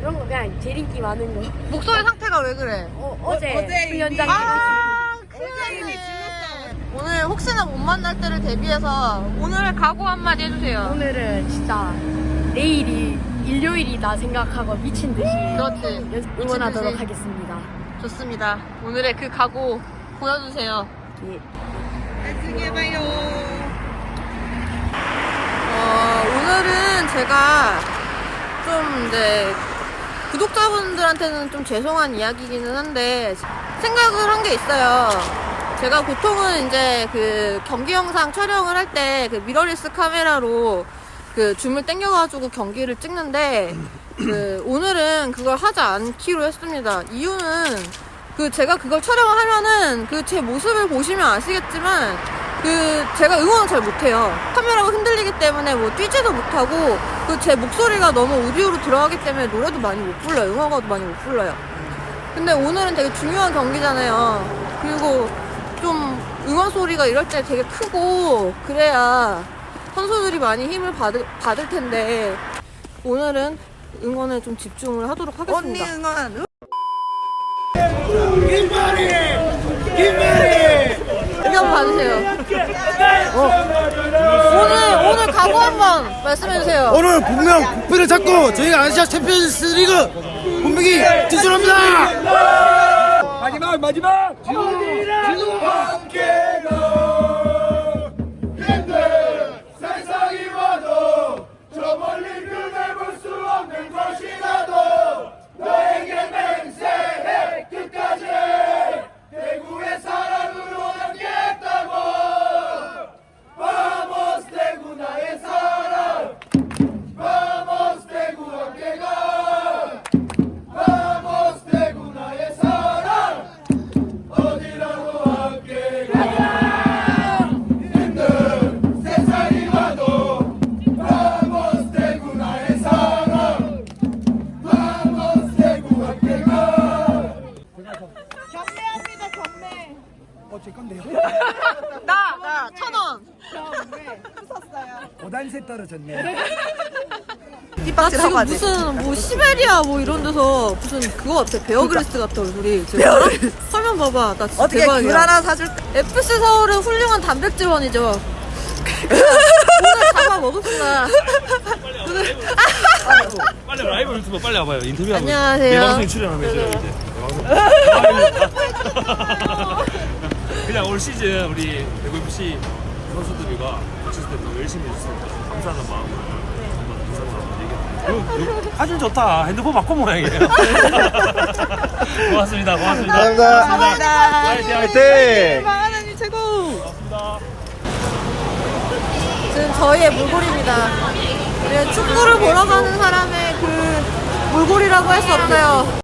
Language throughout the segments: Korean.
그런 거 그냥 제일 인기 많은 거. 목소리 상태가 왜 그래? 어, 어제 어제 훈련장 아, 큰일 났네. 오늘 혹시나 못 만날 때를 대비해서 오늘의 각오 한마디 해주세요. 오늘은 진짜 내일이 일요일이다 생각하고 미친 듯이 그렇지. 연- 응원하도록 미친 듯이. 하겠습니다. 좋습니다. 오늘의 그 각오 보여주세요. 예. 나중에 봐요. 어, 오늘은 제가 좀 이제 구독자분들한테는 좀 죄송한 이야기이기는 한데 생각을 한 게 있어요. 제가 보통은 이제 그 경기 영상 촬영을 할 때 그 미러리스 카메라로 그 줌을 땡겨가지고 경기를 찍는데 그 오늘은 그걸 하지 않기로 했습니다. 이유는 그 제가 그걸 촬영을 하면은 그 제 모습을 보시면 아시겠지만 그 제가 응원을 잘 못해요. 카메라가 흔들리기 때문에 뭐 뛰지도 못하고 그 제 목소리가 너무 오디오로 들어가기 때문에 노래도 많이 못 불러요. 응원가도 많이 못 불러요. 근데 오늘은 되게 중요한 경기잖아요. 그리고 좀 응원 소리가 이럴 때 되게 크고 그래야 선수들이 많이 힘을 받을, 받을 텐데 오늘은 응원에 좀 집중을 하도록 언니 하겠습니다. 응원. 의견 받으세요. 어. 오늘 오늘 각오 한번 말씀해 주세요. 오늘 분명 목표를 잡고 저희가 아시아 챔피언스 리그 분명히 진출합니다. 마지막 마지막. 세상이 지금 무슨 뭐 시베리아 뭐 이런 데서 무슨 그거 같아. 베어그리스 같아 얼굴이 지금 화면 봐봐. 나 진짜 어떻게 대박이야. 귤 하나 사줄? FC 서울은 훌륭한 단백질원이죠. 오늘 잡아 먹읍시다. 빨리 라이브 유튜버 빨리 와봐요. 인터뷰 하고 안녕하세요. 내 방송에 출연하면 이제 내 방송. 그냥 올 시즌 우리 대구 FC 선수들과 같이 때도 열심히 해주셨으니까 감사하는 마음으로 얘기 사진 좋다. 핸드폰 바꿔 모양이에요. 고맙습니다 고맙습니다. 감사합니다. 화이팅 화이팅. 화이팅! 하나님 최고. 고맙습니다. 지금 저희의 몰골입니다. 우리 축구를 보러 가는 사람의 그 몰골이라고 할 수 없어요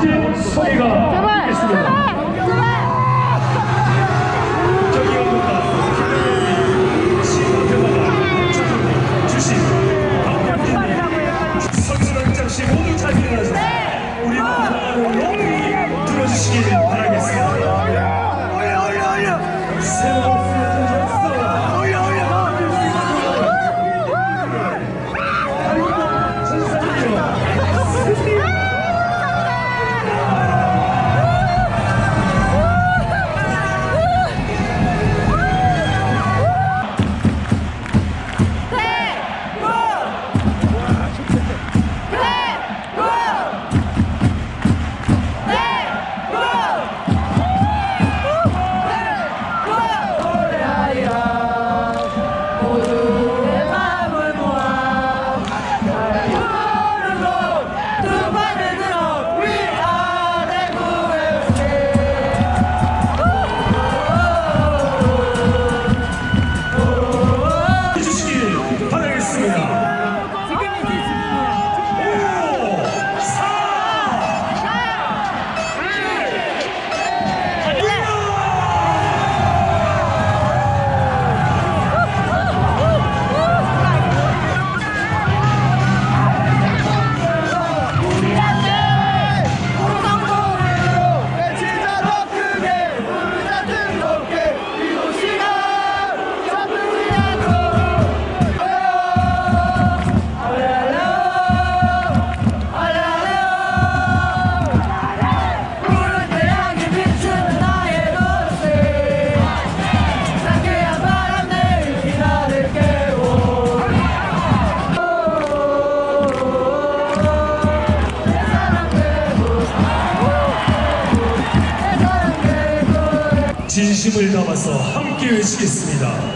심판진 소리가 진심을 담아서 함께 외치겠습니다.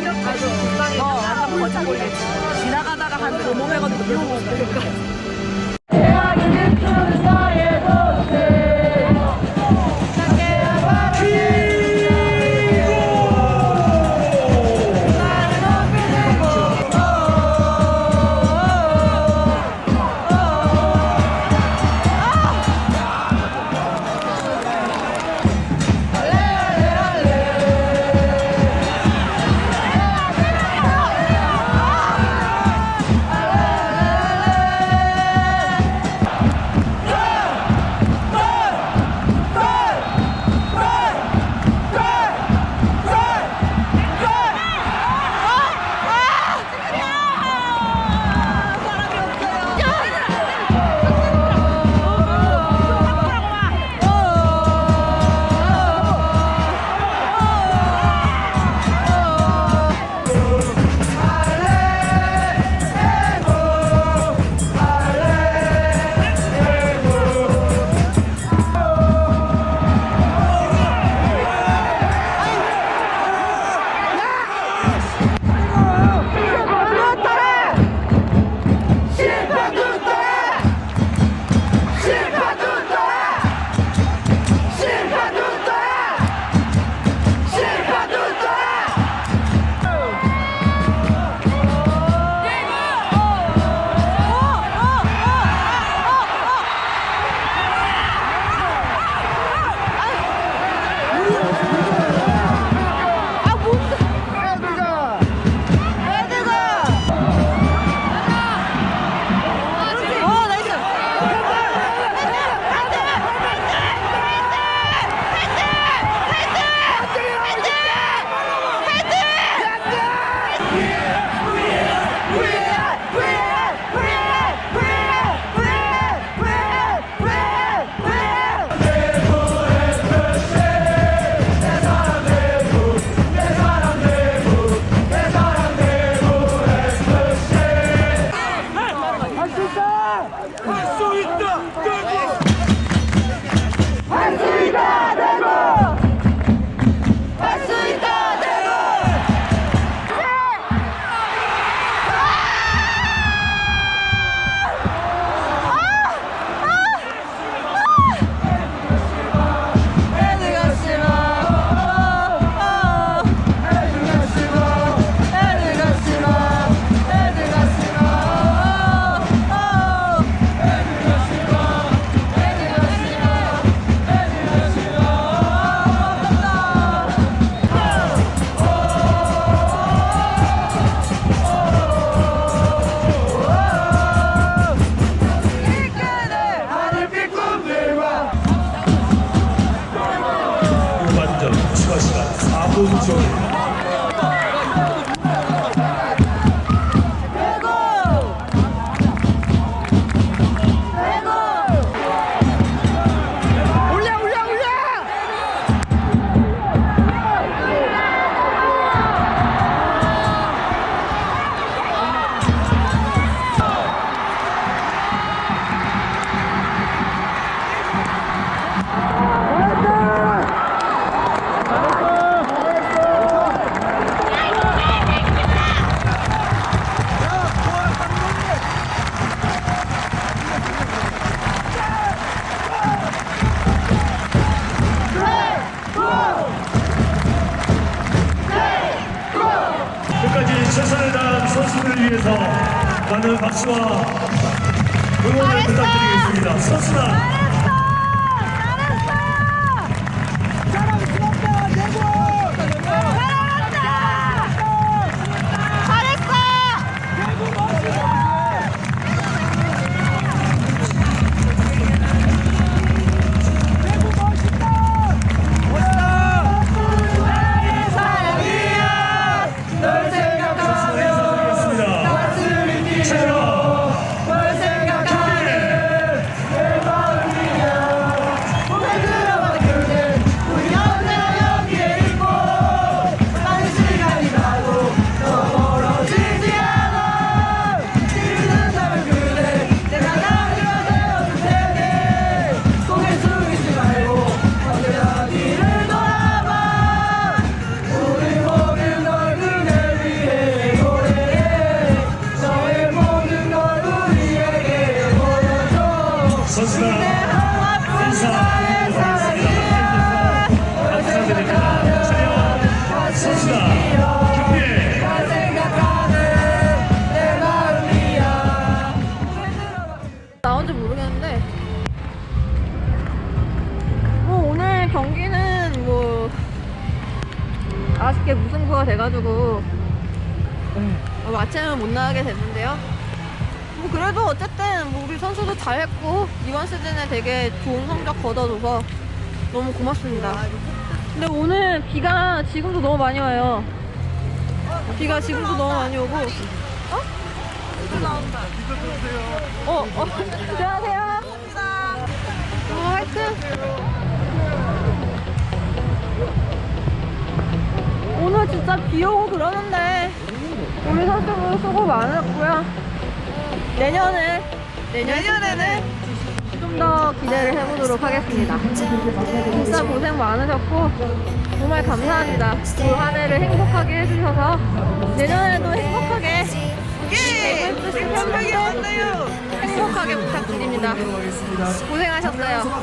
이렇게 어, 약간 거짓골 지나가다가 한 5몸에가지고 배워먹으니까 박수와 응원을 부탁드리겠습니다. 선수단 쉽게 무승부가 돼가지고. 어, 마침은 못 나가게 됐는데요. 뭐 그래도 어쨌든 뭐 우리 선수도 잘했고 이번 시즌에 되게 좋은 성적 거둬줘서 너무 고맙습니다. 근데 오늘 비가 지금도 너무 많이 와요. 비가 지금도 너무 많이 오고. 어? 어, 어, 안녕하세요. 어, 하여튼. 진짜 비 오고 그러는데, 우리 선수들 수고 많았고요. 내년에, 내년에는 좀 더 기대를 해보도록 하겠습니다. 진짜 고생 많으셨고, 정말 감사합니다. 올한 해를 행복하게 해주셔서, 내년에도 행복하게 예쁘신 팬분들 행복하게 부탁드립니다. 고생하셨어요.